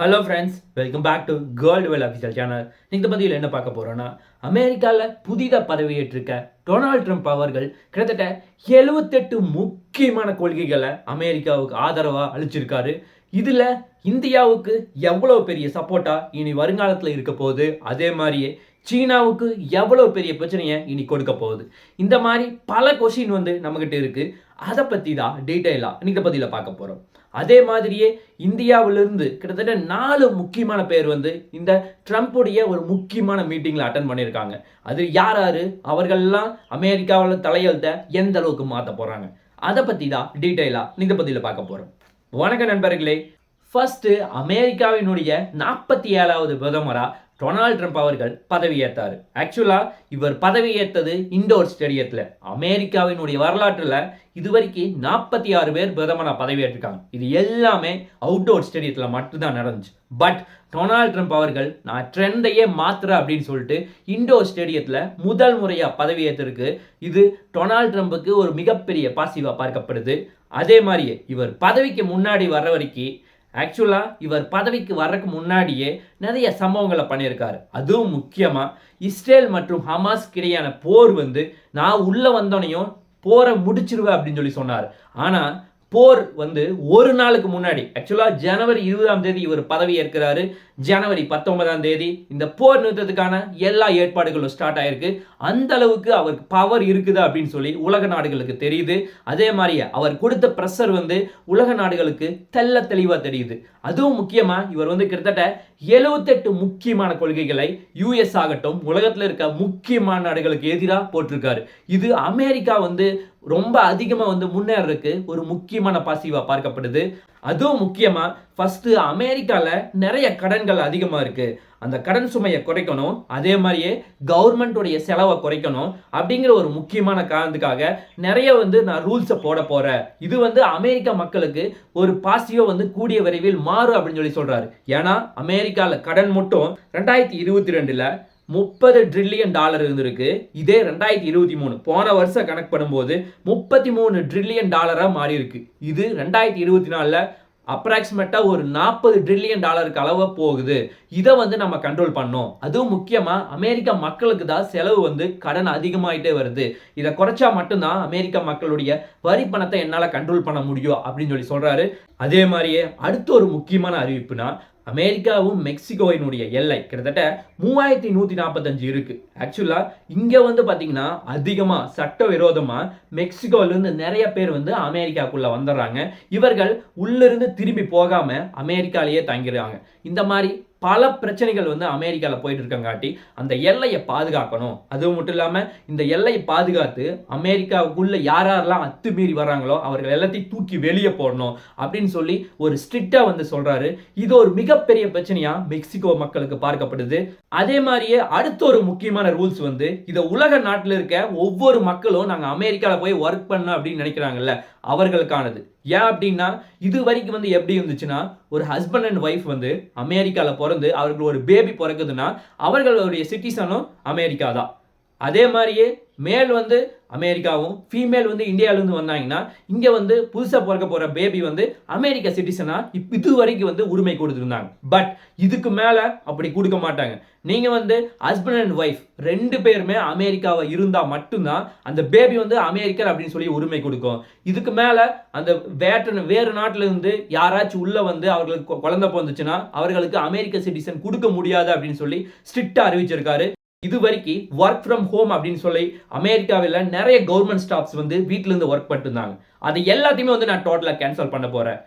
Hello friends welcome back to கேர்ள்டு வெல் official channel இந்த பதிவில் என்ன பார்க்க போகிறோன்னா அமெரிக்காவில் புதிதாக பதவியேற்றிருக்க டொனால்ட் ட்ரம்ப் அவர்கள் கிட்டத்தட்ட எழுபத்தெட்டு முக்கியமான கொள்கைகளை அமெரிக்காவுக்கு ஆதரவாக அளிச்சிருக்காரு. இதில் இந்தியாவுக்கு எவ்வளோ பெரிய சப்போர்ட்டாக இனி வருங்காலத்தில் இருக்க போகுது? அதே மாதிரியே சீனாவுக்கு எவ்வளோ பெரிய பிரச்சனையை இனி கொடுக்க போகுது? இந்த மாதிரி பல கொஷின் வந்து நம்மக்கிட்ட இருக்குது அதை பற்றி தான் டீட்டெயிலாக இந்த பதிவில் பார்க்க போகிறோம் அதே மாதிரியே இந்தியாவிலிருந்து கிட்டத்தட்ட நாலு முக்கியமான பேர் வந்து இந்த ட்ரம்ப்புடைய ஒரு முக்கியமான மீட்டிங்கில் அட்டன் பண்ணியிருக்காங்க. அது யார் யார் அவர்கள்லாம் அமெரிக்காவில் தலையெழுத்த எந்த அளவுக்கு மாற்ற போகிறாங்க அதை பற்றி தான் டீட்டெயிலாக இந்த பற்றியில் பார்க்க போகிறோம் வணக்கம் நண்பர்களே. ஃபஸ்ட்டு அமெரிக்காவினுடைய நாற்பத்தி ஏழாவது பிரதமராக டொனால்ட் ட்ரம்ப் அவர்கள் பதவியேற்றார். ஆக்சுவலாக இவர் பதவியேற்றது இண்டோர் ஸ்டேடியத்தில். அமெரிக்காவினுடைய வரலாற்றில் இதுவரைக்கும் நாற்பத்தி ஆறு பேர் பிரதமராக பதவியேற்றிருக்காங்க. இது எல்லாமே அவுட்டோர் ஸ்டேடியத்தில் மட்டும்தான் நடந்துச்சு. பட் டொனால்ட் ட்ரம்ப் அவர்கள் நான் ட்ரெண்டையே மாத்துற அப்படின்னு சொல்லிட்டு இண்டோர் ஸ்டேடியத்தில் முதல் முறையாக பதவியேற்றிருக்கு. இது டொனால்ட் ட்ரம்புக்கு ஒரு மிகப்பெரிய பாசிவாக பார்க்கப்படுது. அதே மாதிரியே இவர் பதவிக்கு முன்னாடி வர்ற வரைக்கும் ஆக்சுவலாக இவர் பதவிக்கு வர்றதுக்கு முன்னாடியே நிறைய சம்பவங்களை பண்ணியிருக்காரு. அதுவும் முக்கியமாக இஸ்ரேல் மற்றும் ஹமாஸ் கிடையான போர் வந்து நான் உள்ளே வந்தோனையும் போரை முடிச்சிருவேன் அப்படின்னு சொல்லி சொன்னார். ஆனால் போர் வந்து ஒரு நாளுக்கு முன்னாடி ஆக்சுவலாக ஜனவரி இருபதாம் தேதி இவர் பதவி ஏற்கிறாரு. ஜனவரி பத்தொன்பதாம் தேதி இந்த போர் நிறுத்தத்துக்கான எல்லா ஏற்பாடுகளும் ஸ்டார்ட் ஆயிருக்கு. அந்த அளவுக்கு அவருக்கு பவர் இருக்குது அப்படின்னு சொல்லி உலக நாடுகளுக்கு தெரியுது. அதே மாதிரியே அவர் கொடுத்த ப்ரெஷர் வந்து உலக நாடுகளுக்கு தெல்ல தெளிவாக தெரியுது. அதுவும் முக்கியமாக இவர் வந்து கிட்டத்தட்ட எழுவத்தெட்டு முக்கியமான கொள்கைகளை யூஎஸ் ஆகட்டும் உலகத்தில் இருக்க முக்கியமான நாடுகளுக்கு எதிராக போட்டிருக்காரு. இது அமெரிக்கா வந்து ரொம்ப அதிகமாக வந்து முன்னேறதுக்கு ஒரு முக்கியமான பாசிவாக பார்க்கப்படுது. அதுவும் முக்கியமாக ஃபஸ்ட்டு அமெரிக்காவில் நிறைய கடன்கள் அதிகமாக இருக்குது அந்த கடன் சுமையை குறைக்கணும். அதே மாதிரியே கவர்மெண்ட்டுடைய செலவை குறைக்கணும். அப்படிங்கிற ஒரு முக்கியமான காரணத்துக்காக நிறைய வந்து நான் ரூல்ஸை போட போகிறேன் இது வந்து அமெரிக்க மக்களுக்கு ஒரு பாசிட்டிவாக வந்து கூடிய விரைவில் மாறும் அப்படின்னு சொல்லி சொல்கிறாரு ஏன்னா அமெரிக்காவில் கடன் மட்டும் ரெண்டாயிரத்தி இருபத்தி ரெண்டில் முப்பது ட்ரில்லியன் டாலர் இருந்திருக்கு. இதே ரெண்டாயிரத்தி இருபத்தி மூணு. போன வருஷம் கணக்கு பண்ணும்போது முப்பத்தி மூணு ட்ரில்லியன் டாலராக மாறி இருக்கு இது ரெண்டாயிரத்தி இருபத்தி நாலில் அப்ராக்சிமேட்டாக ஒரு நாற்பது ட்ரில்லியன் டாலருக்கு அளவு போகுது. இதை வந்து நம்ம கண்ட்ரோல் பண்ணோம். அதுவும் முக்கியமாக அமெரிக்க மக்களுக்கு தான் செலவு வந்து கடன் அதிகமாயிட்டே வருது. இதை குறைச்சா மட்டும்தான் அமெரிக்க மக்களுடைய வரி பணத்தை என்னால் கண்ட்ரோல் பண்ண முடியும் அப்படின்னு சொல்லி சொல்கிறாரு அதே மாதிரியே அடுத்த ஒரு முக்கியமான அறிவிப்புனா அமெரிக்காவும் மெக்சிகோவினுடைய எல்லை கிட்டத்தட்ட மூவாயிரத்தி நூற்றி நாற்பத்தஞ்சு இருக்குது ஆக்சுவலாக இங்கே வந்து பார்த்தீங்கன்னா அதிகமாக சட்டவிரோதமாக மெக்சிகோலேருந்து நிறைய பேர் வந்து அமெரிக்காக்குள்ளே வந்துடுறாங்க. இவர்கள் உள்ளிருந்து திரும்பி போகாமல் அமெரிக்காலேயே தங்கிடுறாங்க. இந்த மாதிரி பல பிரச்சனைகள் வந்து அமெரிக்காவில் போயிட்டு இருக்கங்காட்டி அந்த எல்லையை பாதுகாக்கணும். அது மட்டும் இல்லாமல் இந்த எல்லையை பாதுகாத்து அமெரிக்காவுக்குள்ளே யார் யாரெல்லாம் அத்துமீறி வர்றாங்களோ அவர்கள் எல்லாத்தையும் தூக்கி வெளியே போடணும் அப்படின்னு சொல்லி ஒரு ஸ்ட்ரிக்டாக வந்து சொல்கிறாரு இது ஒரு மிகப்பெரிய பிரச்சனையாக மெக்சிகோ மக்களுக்கு பார்க்கப்படுது. அதே மாதிரியே அடுத்த ஒரு முக்கியமான ரூல்ஸ் வந்து இதை உலக நாட்டில் இருக்க ஒவ்வொரு மக்களும் நாங்கள் அமெரிக்காவில் போய் ஒர்க் பண்ணோம் அப்படின்னு நினைக்கிறாங்கல்ல அவர்களுக்கானது. ஏன் அப்படின்னா இது வரைக்கும் வந்து எப்படி இருந்துச்சுன்னா ஒரு ஹஸ்பண்ட் அண்ட் ஒய்ஃப் வந்து அமெரிக்காவில் பிறந்து அவர்கள் ஒரு பேபி பிறக்குதுன்னா அவர்களுடைய சிட்டிசனும் அமெரிக்கா தான் அதே மாதிரியே மேல் வந்து அமெரிக்காவும் ஃபீமேல் வந்து இந்தியாவிலேருந்து வந்தாங்கன்னா இங்கே வந்து புதுசாக பிறக்க போகிற பேபி வந்து அமெரிக்க சிட்டிசனாக இப் இது வரைக்கும் வந்து உரிமை கொடுத்துருந்தாங்க. பட் இதுக்கு மேலே அப்படி கொடுக்க மாட்டாங்க. நீங்கள் வந்து ஹஸ்பண்ட் அண்ட் ஒய்ஃப் ரெண்டு பேருமே அமெரிக்காவை இருந்தால் மட்டும்தான் அந்த பேபி வந்து அமெரிக்கர் அப்படின்னு சொல்லி உரிமை கொடுக்கும். இதுக்கு மேலே அந்த வேற்ற வேறு நாட்டிலேருந்து யாராச்சும் உள்ளே வந்து அவர்களுக்கு குழந்த குழந்தை பிறந்துச்சுன்னா அவர்களுக்கு அமெரிக்க சிட்டிசன் கொடுக்க முடியாது அப்படின்னு சொல்லி ஸ்ட்ரிக்டாக அறிவிச்சிருக்காரு. இது வரைக்கும் ஒர்க் ஃப்ரம் ஹோம் அப்படின்னு சொல்லி அமெரிக்காவில் நிறைய கவர்மெண்ட் ஸ்டாஃப்ஸ் வந்து வீட்டிலேருந்து ஒர்க் பண்ணிருந்தாங்க அது எல்லாத்தையுமே வந்து நான் டோட்டலாக கேன்சல் பண்ண போகிறேன்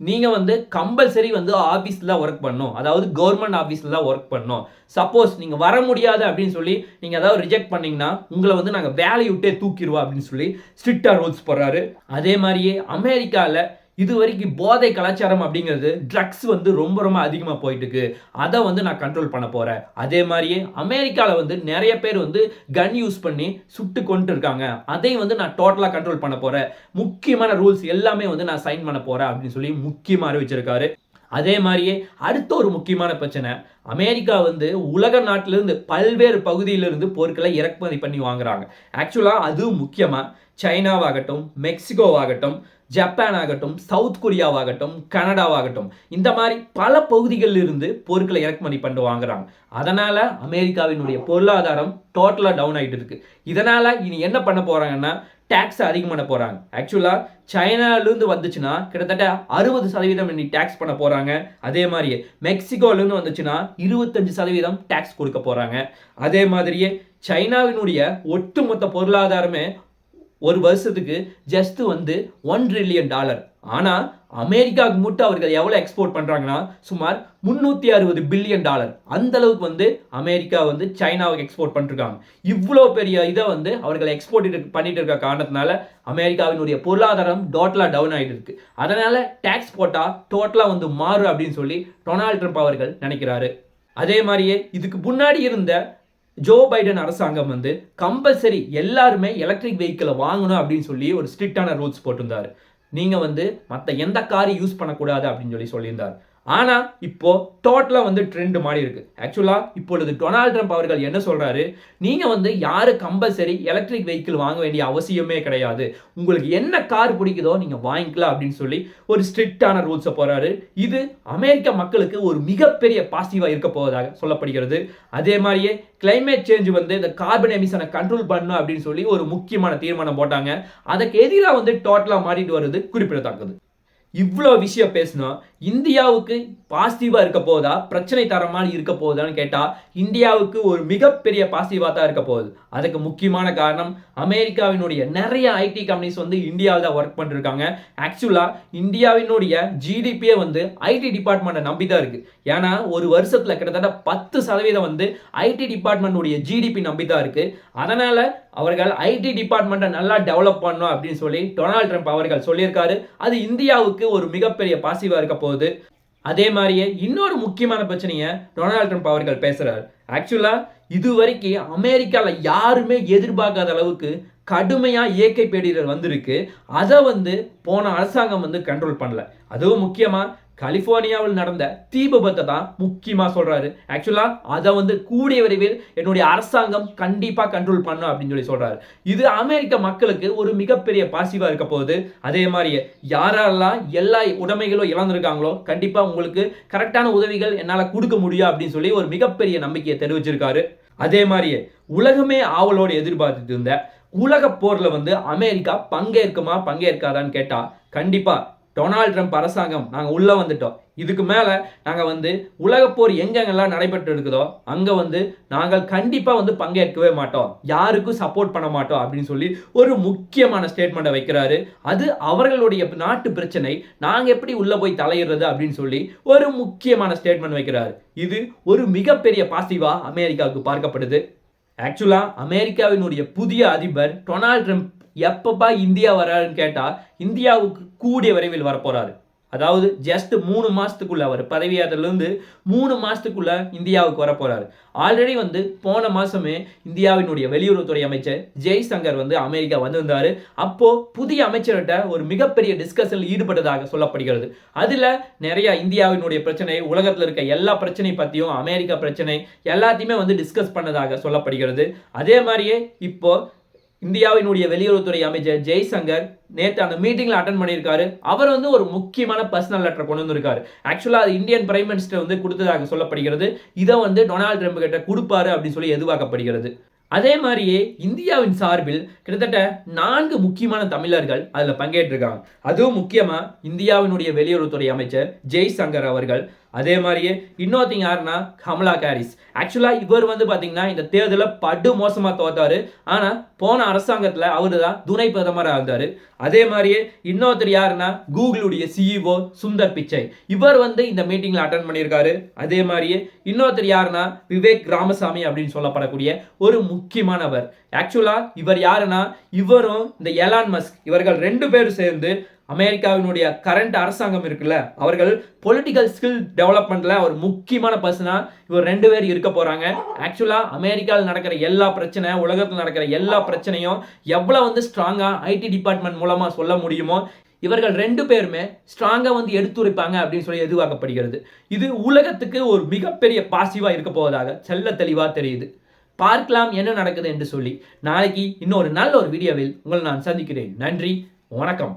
நீங்கள் வந்து கம்பல்சரி வந்து ஆஃபீஸில் தான் ஒர்க் பண்ணணும். அதாவது கவர்மெண்ட் ஆஃபீஸில் தான் ஒர்க் பண்ணும் சப்போஸ் நீங்கள் வர முடியாது அப்படின்னு சொல்லி நீங்கள் ஏதாவது ரிஜெக்ட் பண்ணிங்கன்னா உங்களை வந்து நாங்கள் வேலையை விட்டே தூக்கிடுவோம் அப்படின்னு சொல்லி ஸ்ட்ரிக்டாக ரூல்ஸ் போடுறாரு. அதே மாதிரியே அமெரிக்காவில் இது வரைக்கும் போதை கலாச்சாரம் அப்படிங்கிறது ட்ரக்ஸ் வந்து ரொம்ப ரொம்ப அதிகமாக போயிட்டுருக்கு. அதை வந்து நான் கண்ட்ரோல் பண்ண போகிறேன் அதே மாதிரியே அமெரிக்காவில் வந்து நிறைய பேர் வந்து கன் யூஸ் பண்ணி சுட்டு கொண்டு இருக்காங்க அதையும் வந்து நான் டோட்டலாக கண்ட்ரோல் பண்ண போகிறேன் முக்கியமான ரூல்ஸ் எல்லாமே வந்து நான் சைன் பண்ண போகிறேன் அப்படின்னு சொல்லி முக்கியமாக அறிவிச்சிருக்காரு. அதே மாதிரியே அடுத்த ஒரு முக்கியமான பிரச்சனை அமெரிக்கா வந்து உலக நாட்டிலிருந்து பல்வேறு பகுதியிலிருந்து பொருட்களை இறக்குமதி பண்ணி வாங்குறாங்க. ஆக்சுவலாக அதுவும் முக்கியமாக சைனாவாகட்டும் மெக்சிகோவாகட்டும் ஜப்பான் ஆகட்டும் சவுத் கொரியாவாகட்டும் கனடாவாகட்டும் இந்த மாதிரி பல பகுதிகளில் இருந்து பொருட்களை இறக்குமதி பண்ணி வாங்குறாங்க. அதனால் அமெரிக்காவினுடைய பொருளாதாரம் டோட்டலாக டவுன் ஆகிட்டு இருக்கு. இதனால் இனி என்ன பண்ண போகிறாங்கன்னா டேக்ஸ் அதிகம் பண்ண போகிறாங்க ஆக்சுவலாக சைனாலேருந்து வந்துச்சுன்னா கிட்டத்தட்ட அறுபது சதவீதம் இன்னைக்கு டேக்ஸ் பண்ண போகிறாங்க அதே மாதிரியே மெக்சிகோலேருந்து வந்துச்சுன்னா இருபத்தஞ்சு சதவீதம் டேக்ஸ் கொடுக்க போகிறாங்க அதே மாதிரியே சைனாவினுடைய ஒட்டுமொத்த பொருளாதாரமே ஒரு வருஷத்துக்கு ஜஸ்ட் வந்து ஒன் ட்ரில்லியன் டாலர் ஆனால் அமெரிக்காவுக்கு மட்டும் அவர்கள் எவ்வளோ எக்ஸ்போர்ட் பண்ணுறாங்கன்னா சுமார் முந்நூற்றி அறுபது பில்லியன் டாலர் அந்த அளவுக்கு வந்து அமெரிக்கா வந்து சைனாவுக்கு எக்ஸ்போர்ட் பண்ணிருக்காங்க. இவ்வளோ பெரிய இதை வந்து அவர்கள் எக்ஸ்போர்ட் பண்ணிட்டு இருக்க காரணத்தினால அமெரிக்காவினுடைய பொருளாதாரம் டோட்டலாக டவுன் ஆகிட்டு இருக்கு. அதனால் டேக்ஸ் போட்டால் டோட்டலாக வந்து மாறும் அப்படின்னு சொல்லி டொனால்ட் ட்ரம்ப் அவர்கள் நினைக்கிறாரு. அதே மாதிரியே இதுக்கு முன்னாடி இருந்த ஜோ பைடன் அரசாங்கம் வந்து கம்பல்சரி எல்லாருமே எலக்ட்ரிக் வெஹிக்கிளை வாங்கணும் அப்படின்னு சொல்லி ஒரு ஸ்ட்ரிக்டான ரூல்ஸ் போட்டிருந்தார். நீங்கள் வந்து மற்ற எந்த காரையும் யூஸ் பண்ணக்கூடாது அப்படின்னு சொல்லி சொல்லியிருந்தார். ஆனால் இப்போது டோட்டலாக வந்து ட்ரெண்ட் மாறி இருக்குது ஆக்சுவலாக இப்பொழுது டொனால்ட் ட்ரம்ப் அவர்கள் என்ன சொல்கிறாரு நீங்கள் வந்து யாரு கம்பல்சரி எலக்ட்ரிக் வெஹிக்கிள் வாங்க வேண்டிய அவசியமே கிடையாது. உங்களுக்கு என்ன கார் பிடிக்குதோ நீங்கள் வாங்கிக்கலாம் அப்படின்னு சொல்லி ஒரு ஸ்ட்ரிக்டான ரூல்ஸை போகிறாரு இது அமெரிக்க மக்களுக்கு ஒரு மிகப்பெரிய பாசிட்டிவாக இருக்க போவதாக சொல்லப்படுகிறது. அதே மாதிரியே கிளைமேட் சேஞ்ச் வந்து இந்த கார்பன் எமிஷனை கண்ட்ரோல் பண்ணும் அப்படின்னு சொல்லி ஒரு முக்கியமான தீர்மானம் போட்டாங்க. அதுக்கு எதிராக வந்து டோட்டலாக மாறிட்டு வருது குறிப்பிடத்தக்கது. இவ்வளோ விஷயம் பேசணும் இந்தியாவுக்கு பாசிட்டிவாக இருக்க போதா? பிரச்சனை தரமாக இருக்க போதான்னு கேட்டால் இந்தியாவுக்கு ஒரு மிகப்பெரிய பாசிட்டிவாக தான் இருக்க போகுது. அதுக்கு முக்கியமான காரணம் அமெரிக்காவினுடைய நிறைய ஐடி கம்பெனிஸ் வந்து இந்தியாவில் தான் ஒர்க் பண்ணிருக்காங்க. ஆக்சுவலாக இந்தியாவினுடைய ஜிடிபியே வந்து ஐடி டிபார்ட்மெண்ட்டை நம்பி தான் இருக்குது ஏன்னா ஒரு வருஷத்தில் கிட்டத்தட்ட பத்து சதவீதம் வந்து ஐடி டிபார்ட்மெண்ட்டுடைய ஜிடிபி நம்பி தான் இருக்குது அதனால் அவர்கள் ஐடி டிபார்ட்மெண்ட்டை நல்லா டெவலப் பண்ணணும் அப்படின்னு சொல்லி டொனால்ட் ட்ரம்ப் அவர்கள் சொல்லியிருக்காரு. அது இந்தியாவுக்கு ஒரு மிகப்பெரிய பாசிட்டிவாக இருக்க போகுது. அதே மாதிரியே இன்னொரு முக்கியமான பிரச்சனையை டொனால்ட் ட்ரம்ப் அவர்கள் பேசுகிறார் ஆக்சுவலா இது வரைக்கும் அமெரிக்காவில் யாருமே எதிர்பார்க்காத அளவுக்கு கடுமையா இயற்கை பேரிடர் வந்திருக்கு. அதை வந்து போன அரசாங்கம் வந்து கண்ட்ரோல் பண்ணல. அதுவும் முக்கியமா கலிஃபோர்னியாவில் நடந்த தீ விபத்தை தான் முக்கியமாக சொல்கிறாரு ஆக்சுவலாக அதை வந்து கூடிய விரைவில் என்னுடைய அரசாங்கம் கண்டிப்பாக கண்ட்ரோல் பண்ணும் அப்படின்னு சொல்லி சொல்கிறாரு இது அமெரிக்க மக்களுக்கு ஒரு மிகப்பெரிய பாசிவாக இருக்க போகுது. அதே மாதிரியே யாரெல்லாம் எல்லா உடைமைகளும் இழந்திருக்காங்களோ கண்டிப்பாக உங்களுக்கு கரெக்டான உதவிகள் என்னால் கொடுக்க முடியும் அப்படின்னு சொல்லி ஒரு மிகப்பெரிய நம்பிக்கையை தெரிவிச்சிருக்காரு. அதே மாதிரியே உலகமே ஆவலோடு எதிர்பார்த்துட்டு இருந்த உலக போரில் வந்து அமெரிக்கா பங்கேற்குமா பங்கேற்காதான்னு கேட்டால் கண்டிப்பாக டொனால்ட் ட்ரம்ப் அரசாங்கம் நாங்கள் உள்ளே வந்துட்டோம். இதுக்கு மேலே நாங்கள் வந்து உலகப்போர் எங்கெங்கெல்லாம் நடைபெற்று இருக்குதோ அங்கே வந்து நாங்கள் கண்டிப்பாக வந்து பங்கேற்கவே மாட்டோம். யாருக்கும் சப்போர்ட் பண்ண மாட்டோம் அப்படின்னு சொல்லி ஒரு முக்கியமான ஸ்டேட்மெண்ட்டை வைக்கிறாரு. அது அவர்களுடைய நாட்டு பிரச்சனை. நாங்கள் எப்படி உள்ளே போய் தலையிடுறது அப்படின்னு சொல்லி ஒரு முக்கியமான ஸ்டேட்மெண்ட் வைக்கிறாரு. இது ஒரு மிகப்பெரிய பாசிட்டிவாக அமெரிக்காவுக்கு பார்க்கப்படுது. ஆக்சுவலாக அமெரிக்காவினுடைய புதிய அதிபர் டொனால்ட் ட்ரம்ப் எப்பப்பா இந்தியா வராருன்னு கேட்டால் இந்தியாவுக்கு கூடிய விரைவில் வரப்போறாரு. அதாவது ஜஸ்ட் மூணு மாதத்துக்குள்ளே அவர் பதவியேற்றலேருந்து மூணு மாதத்துக்குள்ளே இந்தியாவுக்கு வரப்போகிறார் ஆல்ரெடி வந்து போன மாதமே இந்தியாவினுடைய வெளியுறவுத்துறை அமைச்சர் ஜெய்சங்கர் வந்து அமெரிக்கா வந்திருந்தார். அப்போது புதிய அமைச்சர்கிட்ட ஒரு மிகப்பெரிய டிஸ்கஷனில் ஈடுபட்டதாக சொல்லப்படுகிறது. அதில் நிறையா இந்தியாவினுடைய பிரச்சனை உலகத்தில் இருக்க எல்லா பிரச்சனை பற்றியும் அமெரிக்கா பிரச்சனை எல்லாத்தையுமே வந்து டிஸ்கஸ் பண்ணதாக சொல்லப்படுகிறது. அதே மாதிரியே இப்போது இந்தியாவினுடைய வெளியுறவுத்துறை அமைச்சர் ஜெய்சங்கர் நேற்று அந்த மீட்டிங்ல அட்டன் பண்ணியிருக்காரு. அவர் வந்து ஒரு முக்கியமான பர்சனல் லெட்டர் கொண்டு வந்திருக்காரு. ஆக்சுவலாக அது இந்தியன் பிரைம் மினிஸ்டர் வந்து கொடுத்ததாக சொல்லப்படுகிறது. இதை வந்து டொனால்டு ட்ரம்ப் கிட்ட கொடுப்பாரு அப்படின்னு சொல்லி எதிர்பார்க்கப்படுகிறது. அதே மாதிரியே இந்தியாவின் சார்பில் கிட்டத்தட்ட நான்கு முக்கியமான தமிழர்கள் அதில் பங்கேற்றிருக்காங்க. அதுவும் முக்கியமாக இந்தியாவினுடைய வெளியுறவுத்துறை அமைச்சர் ஜெய்சங்கர் அவர்கள். அதே மாதிரியே இன்னொருத்தங்க யாருன்னா கமலா ஹாரிஸ். ஆக்சுவலாக இவர் வந்து பார்த்தீங்கன்னா இந்த தேர்தலில் படு மோசமாக தோத்தார். ஆனால் போன அரசாங்கத்தில் அவர் தான் துணை பிரதமராக இருந்தார். அதே மாதிரியே இன்னொருத்தர் யாருன்னா கூகுளுடைய சிஇஓ சுந்தர் பிச்சை. இவர் வந்து இந்த மீட்டிங்கில் அட்டன் பண்ணியிருக்காரு. அதே மாதிரியே இன்னொருத்தர் யாருன்னா விவேக் ராமசாமி அப்படின்னு சொல்லப்படக்கூடிய ஒரு முக்கியமானவர். ஆக்சுவலாக இவர் யாருன்னா இவரும் இந்த எலான் மஸ்க் இவர்கள் ரெண்டு பேரும் சேர்ந்து அமெரிக்காவினுடைய கரண்ட் அரசாங்கம் இருக்குல்ல அவர்கள் பொலிட்டிக்கல் ஸ்கில் டெவலப்மெண்ட்டில் ஒரு முக்கியமான பர்சனாக இவர் ரெண்டு பேர் இருக்க போகிறாங்க ஆக்சுவலாக அமெரிக்காவில் நடக்கிற எல்லா பிரச்சனை உலகத்தில் நடக்கிற எல்லா பிரச்சனையும் எவ்வளோ வந்து ஸ்ட்ராங்காக ஐடி டிபார்ட்மெண்ட் மூலமாக சொல்ல முடியுமோ இவர்கள் ரெண்டு பேருமே ஸ்ட்ராங்காக வந்து எடுத்துரைப்பாங்க அப்படின்னு சொல்லி எதிர்பார்க்கப்படுகிறது. இது உலகத்துக்கு ஒரு மிகப்பெரிய பாசிவாக இருக்க போவதாக செல்ல தெளிவாக தெரியுது. பார்க்கலாம் என்ன நடக்குது என்று சொல்லி நாளைக்கு இன்னொரு நல்ல ஒரு வீடியோவில் உங்களை நான் சந்திக்கிறேன். நன்றி வணக்கம்.